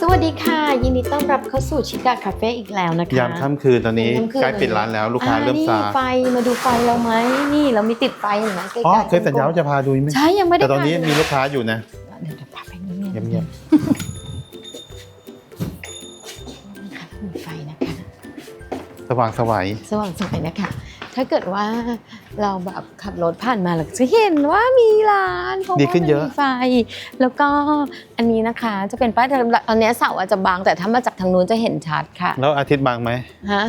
สวัสดีค่ะ ยินดีต้อนรับเข้าสู่ชิกาคาเฟ่อีกแล้วนะคะยามค่ำคืนตอนนี้ยามค่ำคืนใกล้ปิดร้านแล้วลูกค้าเริ่มอ่ซานี่ไฟมาดูไฟเราไหมนี่เรามีติดไฟเห็นไหมใกล้ๆอ๋อเคยสัญญาว่าจะพาดูไหมใช่ยังไม่ได้แต่ตอนนี้พามีลูกค้าอยู่นะเดี๋ยวเดี๋ยวพาไปนี่เงียบค่ะมีไฟนะคะๆสว่างสวัยสว่างสวยนะคะ ถ้าเกิดว่าเราแบบขับรถผ่านมาเราจะเห็นว่ามีร้านเพราะดีว่าขึ้นเยอะมัมีไฟ แล้วก็อันนี้นะคะจะเป็นป้ายทางอันเนี้ยเสาอาจจะบางแต่ถ้ามาจากทางนู้นจะเห็นชัดค่ะ แล้วอาทิตย์บางไหม ฮะ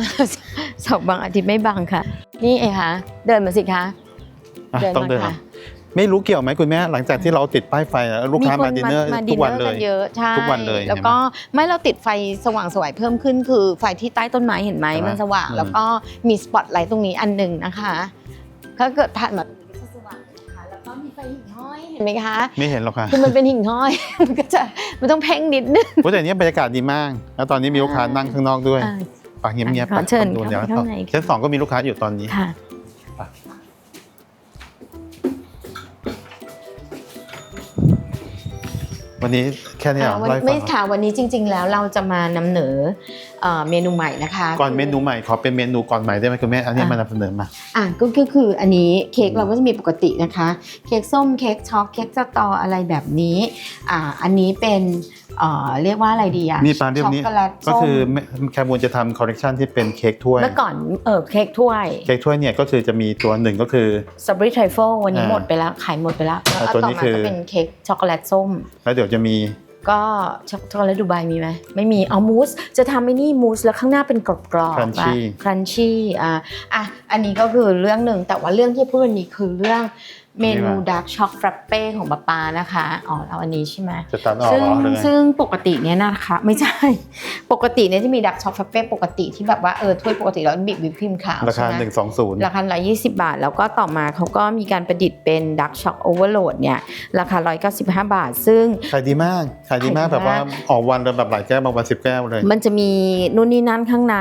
เสาบางอาทิตย์ไม่บางค่ะ นี่เองคะเดินมาสิคะอะเดินต้องมาเดินค่ะ ไม่รู้เกี่ยวไหมคุณแม่หลังจากที่เราติดป้ายไฟแล้วลูกค้ามาดินเนอร์มาทุกวันเลยเยอะใช่ทุกวันเลยแล้วก็ไม่เราติดไฟสว่างสวยเพิ่มขึ้น คือไฟที่ใต้ต้นไม้เห็นไหมอ่ามัมันสว่างอืมแล้วก็มีสปอตไลท์ตรงนี้อันหนึ่งนะคะถ้าเกิดผ่านมาจะสว่างนะคะแล้วก็มีไฟหิ่งห้อยเห็นไหมคะไม่เห็นหรอกค่ะคือมันเป็นหิ่งห้อยมันก็จะมันต้องเพ่งนิดนึงโอ้แต่อันนี้บรรยากาศดีมาก แล้วตอนนี้มีลูกค้านั่งข้างนอกด้วยอ่าปากเงียบๆขอเชิญดูเดี๋ยวเข้าไปข้างในชั้นสองก็มีลูกค้าอยู่ตอนนี้ วันนี้แค่นี้เหรออ่าวันเล่าให้ฟัไม่งเหรอค่ะวันนี้จริง ๆ แล้วเราจะมานำเหนอเอ่อเมนูใหม่นะคะก่อนเมนูใหม่ขอเป็นเมนูก่อนใหม่ได้ไหมคุณแม่อันนี้มานำเสนอมา อะก็ก็คืออันนี้เค้กเราก็จะมีปกตินะคะ เค้กส้มเค้กช็อกเค้กสตออะไรแบบนี้อ่าอันนี้เป็น เอ่อเรียกว่าอะไรดีอะนี่ปลาเรียบนี้ช็อกโกแลตก็ส้มคือแม่แคมูลจะทำคอลเลกชันที่เป็นเค้กถ้วยเมื่อก่อนเออเค้กถ้วยเค้กถ้วยเนี่ยก็คือจะมีตัวหนึ่งก็คือสตรอเบอรี่ทริฟเฟิลวันนี้อ่าหมดไปแล้วขายหมดไปแล้วแล้วอ่าก็ตัวต่อนี้มาคือก็เป็นเค้กช็อกโกแลตส้ม แล้วเดี๋ยวจะมีก็ช็อกช็อกโกแลตดูไบมีไหมไม่มีเอามูสจะทำไอ้นี่มูสแล้วข้างหน้าเป็นกรอบกรอบ Crunchy ครันชี่อะอะอันนี้ก็คือเรื่องหนึ่งแต่ว่าเรื่องที่พูดวันนี้คือเรื่อง เมนูนี่มาดาร์กช็อกฟรัปเป้ของป๊าปานะคะอ๋อเอาอันนี้ใช่ไหมจะตัดออกซึ่งเหรอหรือไงซึ่งปกติเนี่ยนะคะ ไม่ใช่ ปกติเนี่ยที่มีดักช็อกฟรัปเป้ปกติที่แบบว่าเออถ้วยปกติแล้วบีบวิปครีมขาวราคาใช่ไหมหนึ่งสองศูนย์ราคา120บาท แล้วก็ต่อมาเขาก็มีการประดิษฐ์เป็นดักช็อกโอเวอร์โหลดเนี่ยราคา195บาท ซึ่งขายดีมากขายดีมากขายดีมากแบบว่าออกวันละแบบหลายแก้วบางวันสิบแก้วเลย มันจะมีนู่นนี่นั่นข้างใน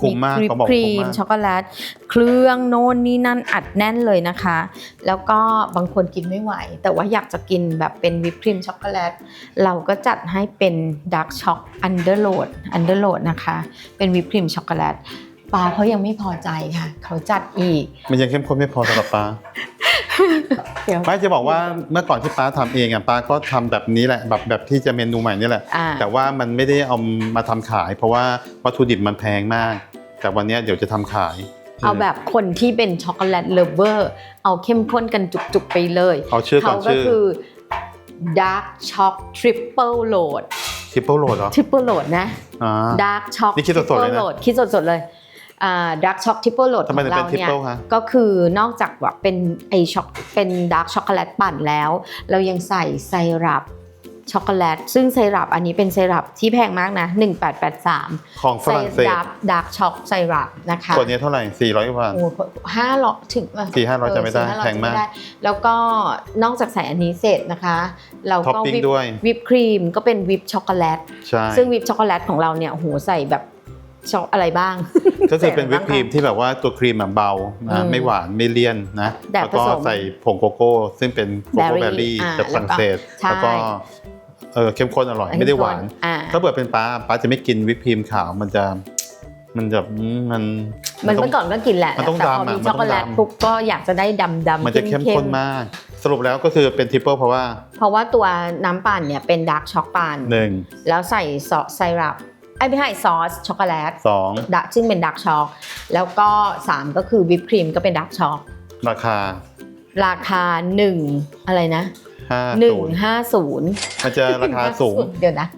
คุ้มมากวิปเขาบอกครีคุ้มมมากช็อกโกแลตเครื่องโน่นนี่นั่นอัดแน่นเลยนะคะ แล้วก็บางคนกินไม่ไหว แต่ว่าอยากจะกินแบบเป็นวิปครีมช็อกโกแลต เราก็จัดให้เป็นดาร์กช็อกอันเดอร์โหลดอันเดอร์โหลดนะคะ เป็นวิปครีมช็อกโกแลตปาเขายังไม่พอใจค่ะ เขาจัดอีก มันยังเข้มข้นไม่พอสำหรับป้าเดี๋ยวป้าจะบอกว่าเมื่อก่อนที่ป้าทำเองอะป้าก็ทำแบบนี้แหละแบบแบบที่จะเมนูใหม่นี่แหละอ่าแต่ว่ามันไม่ได้เอามาทำขาย เพราะว่าวัตถุดิบมันแพงมาก แต่วันเนี้ยเดี๋ยวจะทำขาย เอาแบบคนที่เป็นช็อกโกแลตเลเวอร์เอาเข้มข้นกันจุกๆไปเลยเอาชื่อก่เขาอนก็ชื่อคือ Dark Shock Triple Load ทริปเปิลโหลดเหรอ Triple Load นะอ่า Dark Shock นี่คิดสดๆเลยนะ Triple Load คิดสดๆเลยอ่า Dark Shock Triple Load ขทำไมองถึงเราเป็นทริปเนี่ยเปิลคะก็คือนอกจากแบบเป็นไอช็อกเป็นดาร์กช็อกโกแลตปั่นแล้ว เรายังใส่ไซรัป ช็อกโกแลต ซึ่งไซรัปอันนี้เป็นไซรัปที่แพงมากนะ 1883 ของฝไซรั่งเศสรัปดาร์กช็อกไซรัปนะคะตัวนี้เท่าไหร่สี่ร้อยกว่าบาทโอ้ห้าร้อยถึงสี่ห้าร้อยจำไม่ได้เ400แพงมากจำไได้แล้วก็นอกจากใส่อันนี้เสร็จนะคะเราท็อปก็ปิ้งวิปด้วยวิปครีมก็เป็นวิปช็อกโกแลตใช่ซึ่งวิปช็อกโกแลตของเราเนี่ยโอ้โหใส่แบบช็อกอะไรบ้าง ก็คือเป็นวิปครีมที่แบบว่าตัวครีมอะเบาอืนะมไม่หวานไม่เลี่ยนนะแบบแล้วก็ผสมใส่ผงโกโก้ ซึ่งเป็นโกโก้ Berry แบร์รี่อ่าจากฝรั่งเศสใช่แล้วก็ เออเข้มข้นอร่อยไม่ได้หวาน อ่า ถ้าเปิดเป็นป้าป้าจะไม่กินวิปครีมขาวมันจะมันจะอืมมันมันต้งเมื่อก่อนก็กินแหละมันต้องแต่พอดำอะมีมันต้องช็อกโกแลตดำปุ๊บก็อยากจะได้ดำดำมันจะเข้มข้นมาก สรุปแล้วก็คือเป็นทริปเปิลเพราะว่า เพราะว่าตัวน้ำปั่นเนี่ยเป็นดาร์กช็อกปั่นหนึ่งแล้วใส่ซอสไซรัปไอ้ไม่ใช่ซอสช็อกโกแลตสองดาร์กซึ่งเป็นดาร์กช็อกแล้วก็3ก็คือวิปครีมก็เป็นดาร์กช็อกราคา ราคา1อะไรนะ ห้าศูนย์150มันจะราคาสูงเดี๋ยวนะ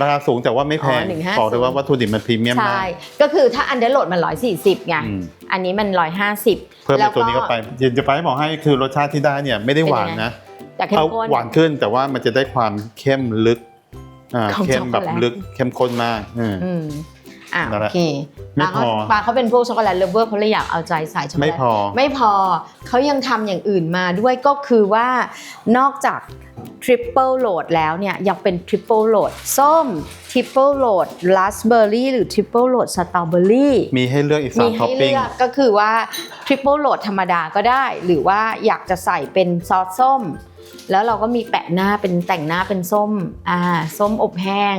ราคาสูงแต่ว่าไม่แพงอ๋อ150บอกเลยว่าวัตถุดิบมันพรีเมียมใช่มากก็คือถ้าอันเดอร์โหลดมัน 140ไงอืมอันนี้มัน 150 เพิ่มในตัวนี้เข้าไปเดี๋ยวจะไปบอกให้คือรสชาติที่ได้เนี่ยไม่ได้หวานนะแต่เข้มเอาข้นหวานขึ้นแต่ว่ามันจะได้ความเข้มลึกอ่าของเข้มแบบช็อกโกแลตลึกเข้มข้นมากอืมอืมอะนั่นแหโอละเค ไม่ปาเขาพอปาเขาเป็นพวกช็อกโกแลตเลเวอร์เขาเลยอยากเอาใจใส่ช็อกโกแลตไม่พอไม่พอเขายังทำอย่างอื่นมาด้วยก็คือว่านอกจากทริปเปิลโหลดแล้วเนี่ยยังเป็นทริปเปิลโหลดส้มทริปเปิลโหลดราสเบอร์รี่หรือทริปเปิลโหลดสตรอเบอรี่มีให้เลือกอีกสามีมท็อให้ปปิ้งเลือกก็คือว่าทริปเปิลโหลดธรรมดาก็ได้ หรือว่าอยากจะใส่เป็นซอสส้ม แล้วเราก็มีแปะหน้าเป็นแต่งหน้าเป็นส้มอ่าส้มอบแห้ง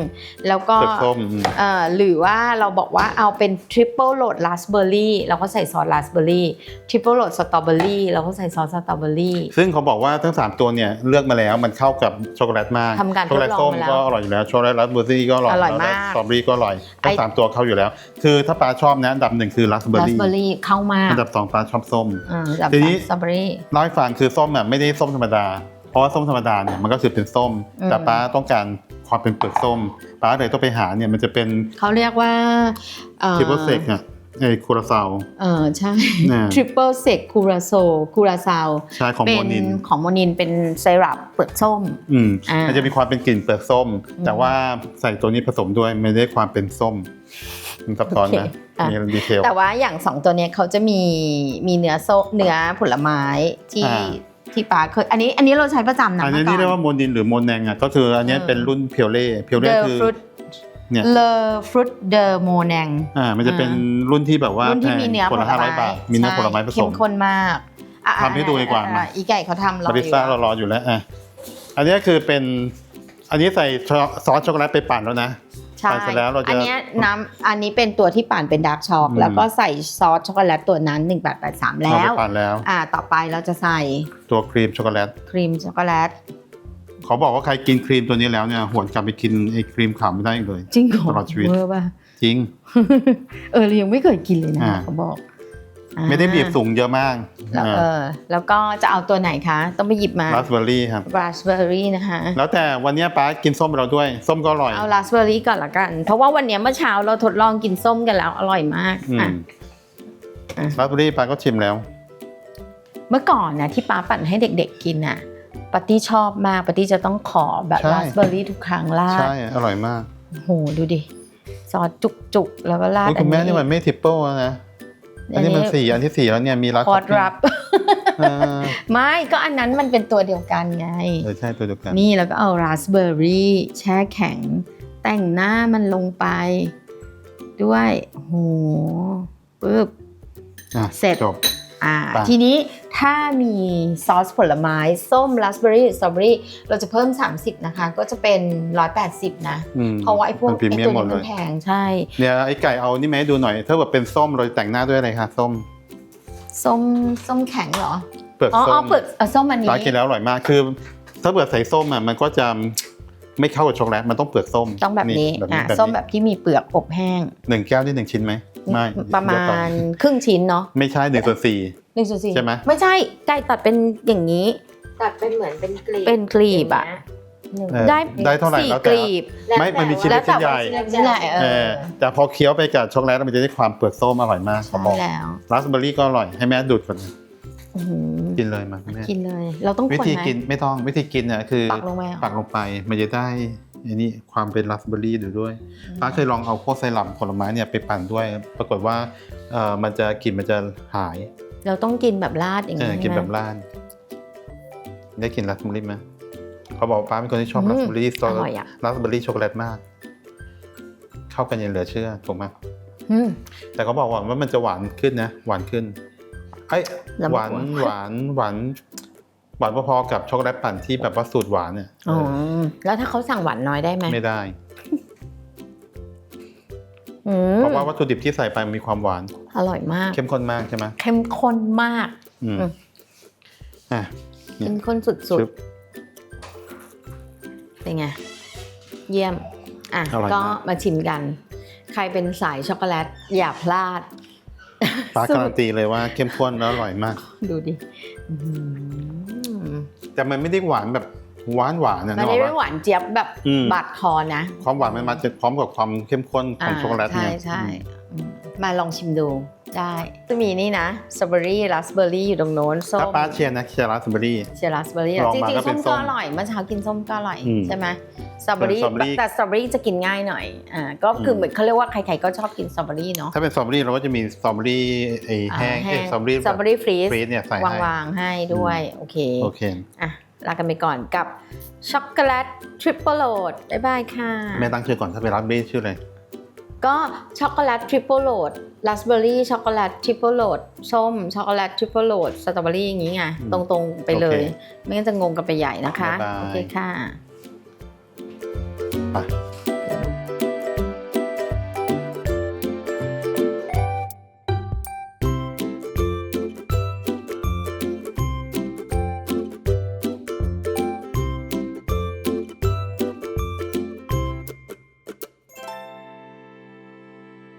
แล้วก็เปลือกส้มอืมเอ่อหรือว่าเราบอกว่าเอาเป็น triple load raspberry เราก็ใส่ซอส raspberry triple load strawberry เราก็ใส่ซอส strawberry ซึ่งเขาบอกว่าทั้ง 3 ตัวเนี่ยเลือกมาแล้วมันเข้ากับช็อกโกแลตมากทำการช็อกโกแลตทดลองส้มมาแล้วก็อร่อยอยู่แล้วช็อกโกแลตราสเบอร์รี่ก็อร่อยอร่อยมากสตรอเบอรี่ก็อร่อยทั้งไอ้สามตัวเข้าอยู่แล้ว คือถ้าปลาชอบนะอันดับหนึ่งคือราสเบอร์รี่ raspberry เข้ามาอันดับสองปลาชอบส้มอ่าแบบทีนี้สตรอเบอรี่เล่าให้ฟังคือส้มอะไม่ได้ส้มธรรมดาเพ ราะว่าส้มธรรมดาเนี่ยมันก็คือเป็นส้มอืมแต่ป้าต้องการความเป็นเปลือกส้มป้าเลยต้องไปหาเนี่ยมันจะเป็นเขาเรียกว่าเอ่อทิปเปอร์เซกอะไอ้คูราซาวเออใช่น่ะ triple sec curacao curacao ใช่ของเป็โมนนินของโมนินเป็นไซรัปเปลือกส้มอืมอ่ามัมันจะมีความเป็นกลิ่นเปลือกส้มอืมแต่ว่าใส่ตัวนี้ผสมด้วยไม่ได้ความเป็นส้มมันซับซ้อนนะโอเคอะมีดีเทลแต่ว่าอย่างสองตัวเนี้ยเขาจะมีมีเนื้อโซเนื้อผลไม้ที่อ่า ที่ปาเคยอันนี้อันนี้เราใช้ประจำนะอันนี้เมื่ที่เรียกก่ว่าโมนินหรือโมนแนงอะก็คืออันเนี้ยเออเป็นรุ่นเพียวเล่เพียวเล่ The คือ fruit เนี่ย Le fruit de Monang อ่ามันจะเป็นรุ่นที่แบบว่ารุ่นที่มีเนื้อคผนลละห้าร้อยไม้บาทมีเนื้อผลไม้ผสเข้มมข้นมากอะทำให้ดูดีกว่าอะมาอีไก่เขาทำรอมาพิซอยู่ซ่าเรารออยู่แล้วอะอันนี้คือเป็นอันนี้ใส่ซอสช็อกโกแลตไปปั่นแล้วนะ ใช่ปั่นเสร็จแล้วเราจะ อันเนี้ยน้ำอันนี้เป็นตัวที่ปั่นเป็นดาร์กช็อกอืม แล้วก็ใส่ซอสช็อกโกแลตตัวนั้น1883 แล้เอาไปวปั่นแล้ว อ่าต่อไปเราจะใส่ตัวครีมช็อกโกแลตครีมช็อกโกแลตเขาบอกว่าใครกินครีมตัวนี้แล้วเนี่ยหวนกลับไปกินไอ้ครีมขาวไม่ได้อีกเลย จริงเหรอตลอดชีวิต เวอร์ป่ะ จริง เออเรายังไม่เคยกินเลยนะอ่า เขาบอกอ่า ไม่ได้บีบสูงเยอะมากแล้วเออแล้วก็จะเอาตัวไหนคะ ต้องไปหยิบมาราสเบอร์รี่ครับราสเบอร์รี่นะคะ แล้วแต่วันเนี้ยป้ากินส้มเราด้วย ส้มก็อร่อย เอาราสเบอร์รี่ก่อนละกัน เพราะว่าวันเนี้ยเมื่อเช้าเราทดลองกินส้มกันแล้ว อร่อยมากอืมอะอะราสเบอร์รี่ป้าก็ชิมแล้ว เมื่อก่อนนะที่ป้าปั่นให้เด็ก ๆ กินน่ะปาร์ตี้ชอบมากปาร์ตี้จะต้องขอแบบใช่ราสเบอร์รี่ทุกครั้งราดใช่ อร่อยมากโอ้โหดูดิซอสจุกๆ แล้วก็ราดอุ๊ยคุณแม่นี่มันไม่ทริปเปิลแล้วนะ อันนี้มันสี่อันที่สี่แล้วเนี่ยมีราสคอร์ดรับเออไม่ก็อันนั้นมันเป็นตัวเดียวกันไงเออใช่ตัวเดียวกัน นี่แล้วก็เอาราสเบอร์รี่แช่แข็ง แต่งหน้ามันลงไป ด้วยโอ้โหปึ๊บอะเสร็จจบอ่าไปทีนี้ ถ้ามีซอสผลไม้ ส้มราสเบอร์รี่สตรอเบอรี่เราจะเพิ่ม 30 นะคะ ก็จะเป็น 180 นะ อืมเพราะว่าไอ้พวกมันพรีไอ้เมียตัมวหมดนี้เลมันยแพงใช่ เนี่ยไอ้ไก่เอานี่ไหมาให้ดูหน่อย ถ้าแบบเป็นส้มเราแต่งหน้าด้วยอะไรคะส้มส้มส้มแข็งเหรอ เปลือกอ๋อส้อ๋อมเปลือกเอ่อส้มอันนี้ร้านกินแล้วอร่อยมากคือ ถ้าเปลือกใส่ส้มอะมันก็จะไม่เข้ากับช็อกโกแลตมันต้องเปลือกส้มต้องแบบนี้แบบอ่านี้ส้มแบบที่มีเปลือกอบแห้ง หนึ่งแก้วนี่หนึ่งชิ้นไหมไม่ประมาเยอไปณครึ่งชิ้นเนาะ ไม่ใช่หนึ่งส่วนสี่ หนึ่งส่วนสี่ใช่ไหมไม่ใช่ไก่ตัดเป็นอย่างนี้ ตัดเป็นเหมือนเป็นกลีบเป็นกลีบอะ หนึ่ง เออได้ได้เท่าไหร่สี่แล้วกแต่ลีบไม่มันมีชิ้นแล้เล็วกแต่ชิ้นใหญ่ว่าชิ้นเล็กชิ้นใหญ่ เอเอออแต่พอเคี้ยวไปกับช็อกโกแลตมันจะได้ความเปลือกส้มอร่อยมากเขาใช่บอกแล้วราสเบอร์รี่ก็อร่อยให้แม่ดูดก่อนอื้อหือกินเลยมาคุณแม่กินเลย เราต้องวิคนธีไหมกินไม่ต้องวิธีกินเนี่ยคือ ปักลงไปเหรอปักลงไปมันจะได้อันนี้ความเป็นราสเบอร์รี่อยู่ด้วยป้าเคยลองเอาพวกไซรัปผลไม้เนี่ยไปปั่นด้วย ปรากฏว่าเออมันจะกลิ่นมันจะหาย เราต้องกินแบบราดอย่างเอนี้อกินใช่ไหมแบบร้าน ได้กินราสเบอร์รี่ไหมเขาบอกว่าป้าเป็นคนที่ชอบอืมราสเบอร์รี่สตรออร่อยอะราสเบอร์รี่ช็อกโกแลตมาก เข้ากันอย่างเหลือเชื่อถูกไหมอืม แต่เขาบอกว่ามันจะหวานขึ้นนะ หวานขึ้นไอ้ยลำบากหวานหวานหวาน หวานพอๆกับช็อกโกแลตปั่นที่แบบว่าสูตรหวานเนี่ยอ๋อแล้วถ้าเขาสั่งหวานน้อยได้ไหมไม่ได้อืม เพราะว่าวัตถุดิบที่ใส่ไปมันมีความหวาน อร่อยมาก เข้มข้นมากใช่ไหมเข้มข้นมากอืมอืมอะเนี่ยเข้มข้นสุดชึบๆเป็นไง เยี่ยม อะอร่อยก็มากมาชิมกัน ใครเป็นสายช็อกโกแลต อย่าพลาดป้าสู้การันตีเลยว่าเข้มข้นแล้วอร่อยมาก ดูดิอื้อหือแต่มันไม่ได้หวานแบบ หวานหวานนะมันนึกอไม่อกได้ปะหวานเจี๊ยบแบบอืมบาดคอนะ ความหวานมันมาจากพร้อมกับความเข้มข้นของช็อกโกแลตใช่เนี่ยใช่อืมมาลองชิมดูได้จะมีนี่นะสตรอเบอรี่ราสเบอร์รี่อยู่ตรงโน้นส้ถ้ามป้าเชียร์นะเชียร์ราสเบอร์รี่เชียร์ราสเบอร์รี่ลองจมาริงก็ๆเป็ส้นมส้ก็มอร่อยเมื่อเช้ากินส้มก็อร่อยอืมใช่ไหมสตรอเบอรี่สตรอเบอรี่แต่สตรอเบอรี่จะกินง่ายหน่อยอ่าก็คือเหมือนเขาเรียกว่าใครๆก็ชอบกินสตรอเบอรี่เนาะถ้าเป็นสตรอเบอรี่เราก็จะมีสตรอเบอรี่ไอ้แห้งอ่าเอ้ยสตรอเบอรี่สตรอเบอรี่ฟรีซฟรีซเนี่ยใส่วางให้วางๆให้ด้วยโอเคโอเคอะ ลากันไปก่อนกับช็อกโกแลตทริปเปิลโหลดบ๊ายบายค่ะ แม่ตั้งชื่อก่อนถ้าเป็นราสเบอร์รี่ชื่ออะไรก็ช็อกโกแลตทริปเปิลโหลดราสเบอร์รี่ช็อกโกแลตทริปเปิลโหลดส้มช็อกโกแลตทริปเปิลโหลดสตรอเบอรี่อย่างนี้ไงอืมตรงๆไปเลยโอเคไม่งั้นจะงงกันไปใหญ่นะคะบ๊ายบายโอเคค่ะไป